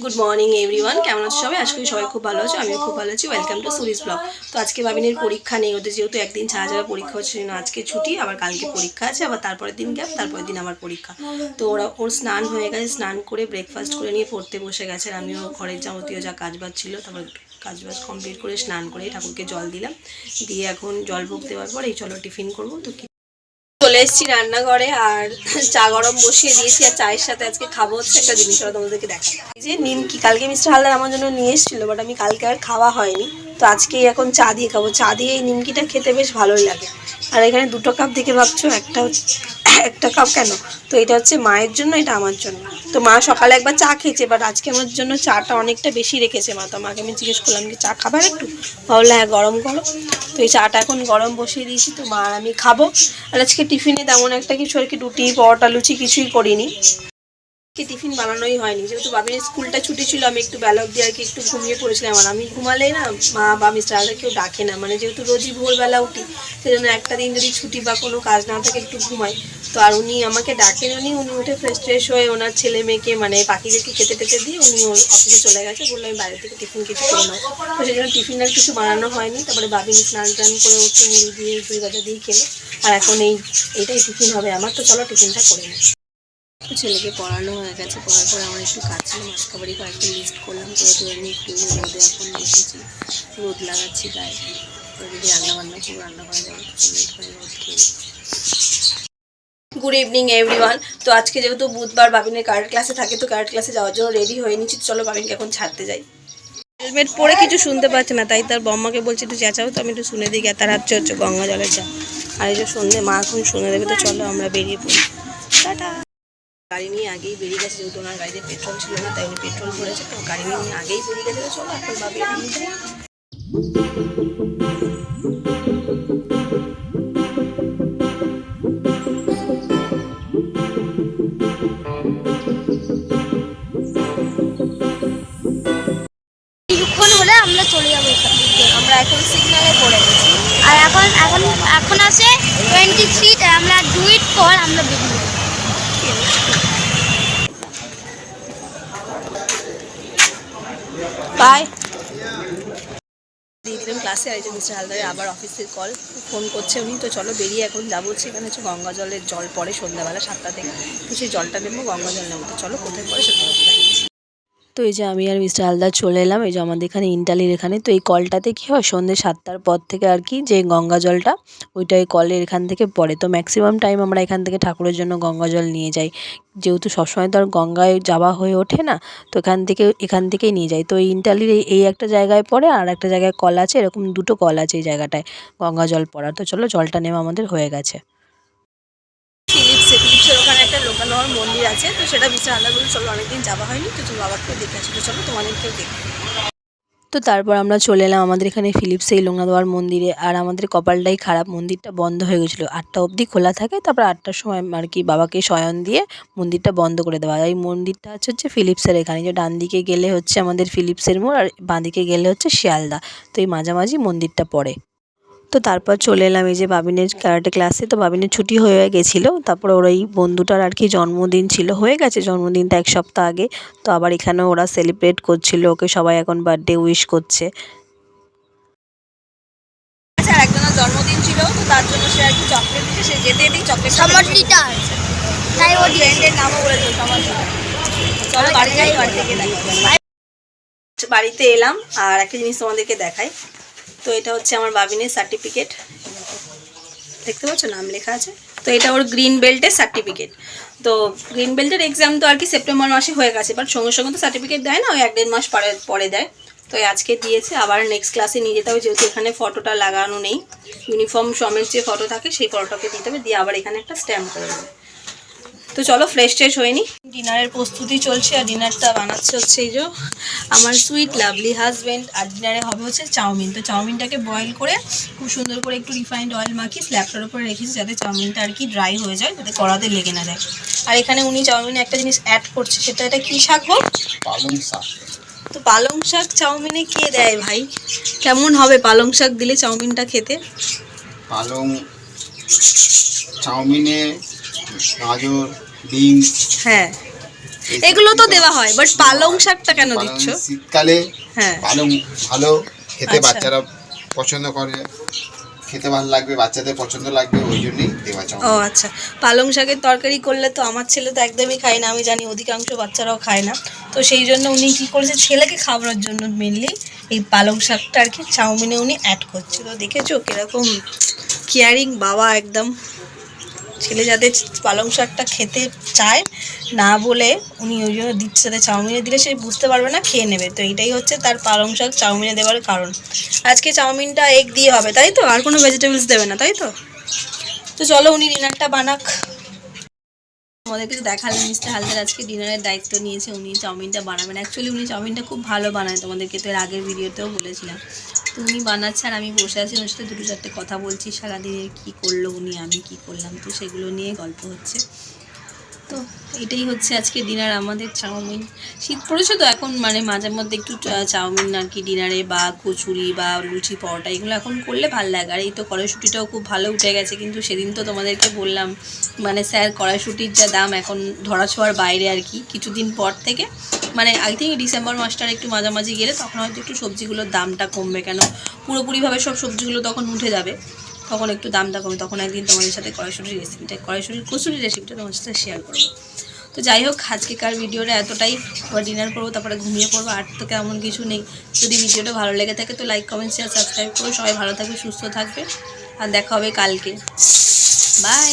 Good morning everyone কেমন আছো সবাই? আজকে সবাই খুব ভালো আছো, আমিও খুব ভালো আছি। ওয়েলকাম টু সুরিস ব্লগ তো আজকে ভাবিনের পরীক্ষা নেই, ওদের যেহেতু একদিন ছাড়া ছাড়া পরীক্ষা হচ্ছে না আজকে ছুটি, আবার কালকে পরীক্ষা আছে, আবার তারপরের দিন গ্যাপ তারপরের দিন আমার পরীক্ষা। তো ওরা, ওর স্নান হয়ে গেছে, স্নান করে ব্রেকফাস্ট করে নিয়ে পড়তে বসে গেছে, আর আমিও ঘরের যাবতীয় যা কাজবাজ ছিল, তারপর কাজবাজ কমপ্লিট করে স্নান করে ঠাকুরকে জল দিলাম। দিয়ে এখন জল ভোগ দেওয়ার পর এই চলো টিফিন করব। তো চলে এসেছি রান্নাঘরে আর চা গরম বসিয়ে দিয়েছি আর চায়ের সাথে আজকে খাব হচ্ছে একটা জিনিস ওরা তোমাদেরকে দেখা এই যে নিমকি, কালকে মিস্টার হালদার আমার জন্য নিয়ে এসেছিল বাট আমি কালকে আর খাওয়া হয়নি। তো আজকে এখন চা দিয়ে খাব। চা দিয়ে এই নিমকিটা খেতে বেশ ভালোই লাগে। আর এখানে দুটো কাপ দেখে ভাবছ? একটা হচ্ছে, একটা কাপ কেন? তো এটা হচ্ছে মায়ের জন্য, এটা আমার জন্য। তো মা সকালে একবার চা খেয়েছে বাট আজকে আমার জন্য চাটা অনেকটা বেশি রেখেছে মা। তো মাকে আমি জিজ্ঞেস করলাম কি চা খাবার একটু? ভাবলো হ্যাঁ গরম গরম। তো এই চাটা এখন গরম বসিয়ে দিয়েছি, তো মা আর আমি খাব। আর আজকে টিফিনে তেমন একটা কিছু আর কি, রুটি, পরোটা, লুচি কিছুই করিনি। কি টিফিন বানানোই হয়নি। যেহেতু বাবির স্কুলটা ছুটি ছিল, আমি একটু বেলা অব্দি আর কি একটু ঘুমিয়ে পড়েছিলাম। আর আমি ঘুমালে না, মা বা মিস্টার আলাদা কেউ ডাকে না। মানে যেহেতু রোজই ভোরবেলা উঠি, সেজন্য একটা দিন যদি ছুটি বা কোনো কাজ না থাকে, একটু ঘুমাই। তো আর উনি আমাকে ডাকেন উনি উনি উঠে ফ্রেশ ফ্রেশ হয়ে ওনার ছেলে মেয়েকে মানে পাখিদেরকে খেতে টেতে দিয়ে উনি অফিসে চলে গেছে। বলল, আমি বাইরে থেকে টিফিন কিছু করে নাও। তো সেই জন্য টিফিন আর কিছু বানানো হয়নি। তারপরে বাবিন স্নান টান করে উঠে মুড়ি দিয়ে, দুই বাজা দিয়ে খেলো। আর এখন এই এইটাই টিফিন হবে আমার। তো চলো টিফিনটা করে নিই। তো ছেলেকে পড়ানো হয়ে গেছে, পড়ার পর আমার একটু কাজ ছিল মাছ খাবারই কয়েকটা লিস্ট করলাম করে তো আমি একটু রোদে এখন বসেছি, রোদ লাগাচ্ছি গায়ে। যদি রান্না বান্না করব রান্না করা যাবে লেট করে রোদ খেয়ে গুড ইভিনিং এভরিওয়ান তো আজকে যেহেতু বুধবার বাবিনের কারেন্ট ক্লাসে থাকে, তো কারেন্ট ক্লাসে যাওয়ার জন্য রেডি হয়ে নিচ্ছি। চলো বাবিনকে এখন ছাড়তে যাই। হেলমেট পরে কিছু শুনতে পাচ্ছে না, তাই তার বম্মাকে বলছি একটু চেঁচাও তো, আমি একটু শুনে দিই তার হচ্ছে হচ্ছে গঙ্গা জলের যা। আর এই যে সন্ধ্যে মা এখন শুনে দেবে, তো চলো আমরা বেরিয়ে পড়ি। টাটা। গাড়ি নিয়ে আগেই বেরিয়ে গেছে যেহেতু ওনার গাড়িতে পেট্রোল ছিল না তাই উনি পেট্রোল ভরেছে তো গাড়ি নিয়ে আগেই বেরিয়ে গেছে চলো এখন ভাবি আমি আমরা চলে যাব এখান থেকে। আমরা এখন সিগনালে পড়ে গেছি। আর এখন এখন এখন আছে টোয়েন্টি থ্রি আমরা মিনিট পর আমরা বেরিয়ে দিয়ে ক্লাসে আর এই মিস্টার হালদারের আবার অফিসের কল ফোন করছে উনি, তো চলো বেরিয়ে এখন যাব সেখানে হচ্ছে গঙ্গা জলের জল পড়ে সন্ধ্যাবেলা সাতটা থেকে সেই জলটা নেব, গঙ্গা জল নেব। তো চলো কোথায় পরে সেটা তো এই যে আমি আর মিস্টার হালদার চলে এলাম, এই যে আমাদের এখানে ইন্টালির এখানে। তো এই কলটাতে কী হয়, সন্ধ্যে সাতটার পর থেকে আর কি যে গঙ্গা জলটা ওইটা এই কলের এখান থেকে পড়ে। তো ম্যাক্সিমাম টাইম আমরা এখান থেকে ঠাকুরের জন্য গঙ্গা জল নিয়ে যাই। যেহেতু সবসময় তো আর গঙ্গায় যাওয়া হয়ে ওঠে না, তো এখান থেকে, এখান থেকেই নিয়ে যাই। তো এই ইন্টালির এই একটা জায়গায় পড়ে আর একটা জায়গায় কল আছে, এরকম দুটো কল আছে এই জায়গাটায় গঙ্গা জল পড়ার। তো চলো জলটা নেওয়া আমাদের হয়ে গেছে। ওখানে একটা মন্দির আছে, তো সেটা মিস্টার আল্লাহ বলে চলো, অনেকদিন যাওয়া হয়নি, তো চলো বাবাকে দেখে তো চলো তোমাদেরকেও দেখে। তো তারপর আমরা চলে এলাম আমাদের এখানে ফিলিপসে এই মন্দিরে, আর আমাদের কপালটাই খারাপ, মন্দিরটা বন্ধ হয়ে গেছিল। আটটা অবধি খোলা থাকে, তারপর আটটার সময় আর কি বাবাকে শয়ন দিয়ে মন্দিরটা বন্ধ করে দেওয়া এই মন্দিরটা হচ্ছে হচ্ছে ফিলিপসের এখানে, যে ডান দিকে গেলে হচ্ছে আমাদের ফিলিপসের মোড়, আর বাঁ দিকে গেলে হচ্ছে শিয়ালদা। তো এই মাঝামাঝি মন্দিরটা পড়ে। তো তারপর চলে এলাম এই যে বাবিনের ক্যারাটে ক্লাসে তো বাবিনের ছুটি হয়ে গেছিল তারপর ওর এই বন্ধুটার আর কি জন্মদিন ছিল। হয়ে গেছে জন্মদিনটা এক সপ্তাহ আগে। তো আবার এখানে ওরা সেলিব্রেট করছিল ওকে সবাই এখন বার্থডে উইশ করছে। আচ্ছা একজনের জন্মদিন ছিল তো তার জন্য সে আর কি চকলেট দিচ্ছে সে যেতে যেতেই চকলেট সমর তাই ও ফ্রেন্ডের নামও চলো বাড়ি যাই বাড়ি থেকে দেখাই। বাড়িতে এলাম আর একটা জিনিস তোমাদেরকে দেখাই। তো এটা হচ্ছে আমার বাবিনের সার্টিফিকেট দেখতে পাচ্ছ? নাম লেখা আছে। তো এটা ওর গ্রিন বেল্টের সার্টিফিকেট তো গ্রিন বেল্টের এক্সাম তো আর কি সেপ্টেম্বর মাসে হয়ে গেছে বাট সঙ্গে সঙ্গে তো সার্টিফিকেট দেয় না, ওই এক দেড় মাস পরে পরে দেয়। তো আজকে দিয়েছে, আবার নেক্সট ক্লাসে নিয়ে যেতে হবে, যেহেতু এখানে ফটোটা লাগানো নেই। ইউনিফর্ম সমেত যে ফটো থাকে, সেই ফটোটাকে দিতে হবে, দিয়ে আবার এখানে একটা স্ট্যাম্প করে দেবে। তো চলো ফ্রেশ ট্রেশ হয়নি ডিনারের প্রস্তুতি চলছে আর ডিনারটা বানাচ্ছে হচ্ছে এই যে আমার সুইট লাভলি হাজব্যান্ড আর ডিনারে হবে হচ্ছে চাউমিন। তো চাউমিনটাকে বয়েল করে খুব সুন্দর করে একটু রিফাইন্ড অয়েল মাখিয়ে স্ল্যাবটার উপরে রেখেছি যাতে চাউমিনটা আর কি ড্রাই হয়ে যায় যাতে কড়াতে লেগে না যায়। আর এখানে উনি চাউমিনে একটা জিনিস অ্যাড করছে সেটা এটা কী শাক হোক পালং শাক। তো পালং শাক চাউমিনে কে দেয় ভাই? কেমন হবে পালং শাক দিলে চাউমিনটা খেতে? পালং চাউমিনে গাজর বিনস। হ্যাঁ। এগুলো তো দেওয়া হয় বাট পালং শাকটা কেন দিচ্ছ? শীতকালে হ্যাঁ। পালং ভালো খেতে আচ্ছা। বাচ্চারা পছন্দ করে। খেতে ভালো লাগবে বাচ্চাদের পছন্দ লাগবে ওই জন্যই দেওয়া চাও ও আচ্ছা। পালং শাকের তরকারি করলে তো আমার ছেলে তো একদমই খায় না আমি জানি অধিকাংশ বাচ্চারাও খায় না। তো সেই জন্য উনি কি করেছে ছেলেকে খাওয়ানোর জন্য মেনলি এই পালং শাকটা আর কি চাউমিনে উনি অ্যাড করছে তো দেখেছ কীরকম কেয়ারিং বাবা একদম। ছেলে যাতে পালং শাকটা খেতে চায়, না বলে উনি ওই জন্য দিচ্ছে সাথে চাউমিনে দিলে সে বুঝতে পারবে না, খেয়ে নেবে। তো এটাই হচ্ছে তার পালং শাক চাউমিনে দেওয়ার কারণ। আজকে চাউমিনটা এগ দিয়ে হবে, তাই তো? আর কোনো ভেজিটেবলস দেবে না, তাই তো? তো চলো উনি ডিনারটা বানাক। আমাদের তো দেখালেন, মিস্টার হালদার আজকে ডিনারের দায়িত্ব নিয়েছে, উনি চাউমিনটা বানাবেন। অ্যাকচুয়ালি উনি চাউমিনটা খুব ভালো বানায় তোমাদেরকে, তো এর আগের ভিডিওতেও বলেছিলাম। তো উনি বানাচ্ছে আর আমি বসে আছি ওর সাথে দুটো চারটে কথা বলছি, সারাদিনের কী করল উনি, আমি কি করলাম, তো সেগুলো নিয়ে গল্প হচ্ছে। তো এটাই হচ্ছে আজকে ডিনার আমাদের চাউমিন। শীত পড়েছে তো এখন মানে মাঝে মধ্যে একটু চাউমিন আর কি ডিনারে বা কচুরি বা লুচি, পরোটা, এগুলো এখন করলে ভালো লাগে। আর এই তো কড়াইশুটিটাও খুব ভালো উঠে গেছে, কিন্তু সেদিন তো তোমাদেরকে বললাম মানে স্যার কড়াইশুটির যা দাম এখন ধরা ছোঁয়ার বাইরে আর কি, কিছুদিন পর থেকে। মানে আই থিঙ্ক ডিসেম্বর মাসটার একটু মাঝামাঝি গেলে তখন হয়তো একটু সবজিগুলোর দামটা কমবে, কেন পুরোপুরিভাবে সব সবজিগুলো তখন উঠে যাবে। তখন একটু দামটা কমে, তখন একদিন তোমাদের সাথে কড়াইশুটির রেসিপিটা কড়াইশুটির কচুরির রেসিপিটা তোমার সাথে শেয়ার করব। তো যাই হোক, আজকেকার ভিডিওটা এতটাই। আবার ডিনার করব, তারপরে ঘুমিয়ে পড়ব, আর তো তেমন কিছু নেই। যদি ভিডিওটা ভালো লেগে থাকে তো লাইক কমেন্ট শেয়ার সাবস্ক্রাইব করো। সবাই ভালো থাকবে, সুস্থ থাকবে, আর দেখা হবে কালকে। বাই